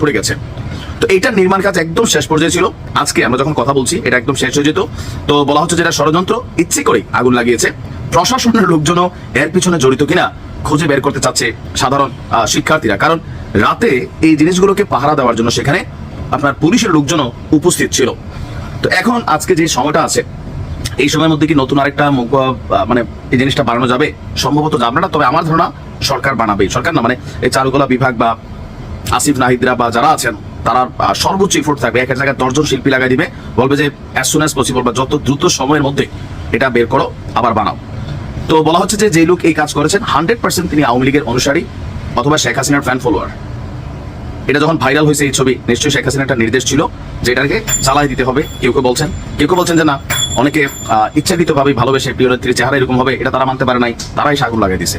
পড়ে গেছে। তো এইটার নির্মাণ কাজ একদম শেষ পর্যায়ে ছিল। আজকে আমরা যখন কথা বলছি, এটা একদম শেষ হয়ে যেত। তো বলা হচ্ছে যেটা ষড়যন্ত্র, ইচ্ছে করে আগুন লাগিয়েছে। প্রশাসনের লোকজনও এর পিছনে জড়িত কিনা খুঁজে বের করতে চাচ্ছে সাধারণ শিক্ষার্থীরা। কারণ রাতে এই জিনিসগুলোকে পাহারা দেওয়ার জন্য সেখানে আপনার পুলিশের লোকজনও উপস্থিত ছিল। তো এখন আজকে যে সময়টা আছে, এই সময়ের মধ্যে কি নতুন আরেকটা মুখ মানে এই জিনিসটা বাড়ানো যাবে? সম্ভবত যাবে না, তবে আমার ধারণা সরকার বানাবে সরকার না মানে এই চারুকলা বিভাগ বা আসিফ নাহিদরা বা যারা আছেন, তারা সর্বোচ্চ এফোর্ট থাকবে। এক জায়গায় দশজন শিল্পী লাগাই দিবে। বলবে যে অ্যাজ সুন অ্যাজ পসিবল বা যত দ্রুত সময়ের মধ্যে এটা বের করো, আবার বানাও। তো বলা হচ্ছে যে যে লোক এই কাজ করেছেন হান্ড্রেড পার্সেন্ট তিনি আওয়ামী লীগের অনুসারী অথবা শেখ হাসিনার ফ্যান ফলোয়ার এটা যখন ভাইরাল হয়েছে এই ছবি, নিশ্চয়ই শেখ হাসিনার একটা নির্দেশ ছিল যে, এটাকে চালাই দিতে হবে। কেউ কেউ বলছেন, কেউ কেউ বলছেন যে, না, অনেকে ইচ্ছাকৃত ভাবে ভালোবেসে প্রিয় নেত্রীর চেহারা এরকম হবে, এটা তারা মানতে পারে নাই, তারাই সাগুন লাগাই দিছে